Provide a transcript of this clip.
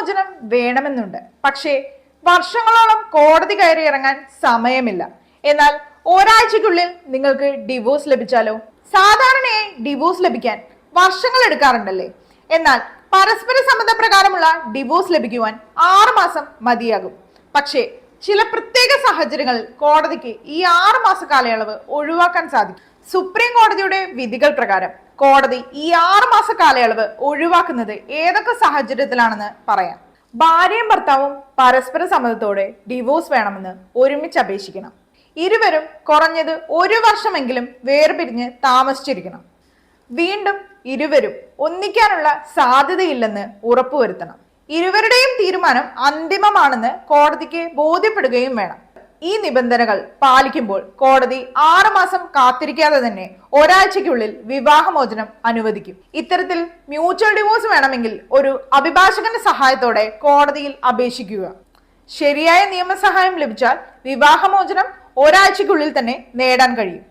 വിവാഹമോചനം വേണമെന്നുണ്ട്. പക്ഷേ വർഷങ്ങളോളം കോടതി കയറി ഇറങ്ങാൻ സമയമില്ല. എന്നാൽ ഒരാഴ്ചക്കുള്ളിൽ നിങ്ങൾക്ക് ഡിവോഴ്സ് ലഭിച്ചാലോ? സാധാരണയായി ഡിവോഴ്സ് ലഭിക്കാൻ വർഷങ്ങൾ എടുക്കാറുണ്ടല്ലേ? എന്നാൽ പരസ്പര സമ്മതപ്രകാരമുള്ള ഡിവോഴ്സ് ലഭിക്കുവാൻ ആറുമാസം മതിയാകും. പക്ഷേ ചില പ്രത്യേക സാഹചര്യങ്ങളിൽ കോടതിക്ക് ഈ ആറുമാസ കാലയളവ് ഒഴിവാക്കാൻ സാധിക്കും. സുപ്രീം കോടതിയുടെ വിധികൾ പ്രകാരം കോടതി ഈ ആറ് മാസ കാലയളവ് ഒഴിവാക്കുന്നത് ഏതൊക്കെ സാഹചര്യത്തിലാണെന്ന് പറയാം. ഭാര്യയും ഭർത്താവും പരസ്പര സമ്മതത്തോടെ ഡിവോഴ്സ് വേണമെന്ന് ഒരുമിച്ച് അപേക്ഷിക്കണം. ഇരുവരും കുറഞ്ഞത് ഒരു വർഷമെങ്കിലും വേർപിരിഞ്ഞ് താമസിച്ചിരിക്കണം. വീണ്ടും ഇരുവരും ഒന്നിക്കാനുള്ള സാധ്യതയില്ലെന്ന് ഉറപ്പുവരുത്തണം. ഇരുവരുടെയും തീരുമാനം അന്തിമമാണെന്ന് കോടതിക്ക് ബോധ്യപ്പെടുകയും വേണം. ഈ നിബന്ധനകൾ പാലിക്കുമ്പോൾ കോടതി ആറുമാസം കാത്തിരിക്കാതെ തന്നെ ഒരാഴ്ചയ്ക്കുള്ളിൽ വിവാഹമോചനം അനുവദിക്കും. ഇത്തരത്തിൽ മ്യൂച്വൽ ഡിവോഴ്സ് വേണമെങ്കിൽ ഒരു അഭിഭാഷകന്റെ സഹായത്തോടെ കോടതിയിൽ അപേക്ഷിക്കുക. ശരിയായ നിയമസഹായം ലഭിച്ചാൽ വിവാഹമോചനം ഒരാഴ്ചയ്ക്കുള്ളിൽ തന്നെ നേടാൻ കഴിയും.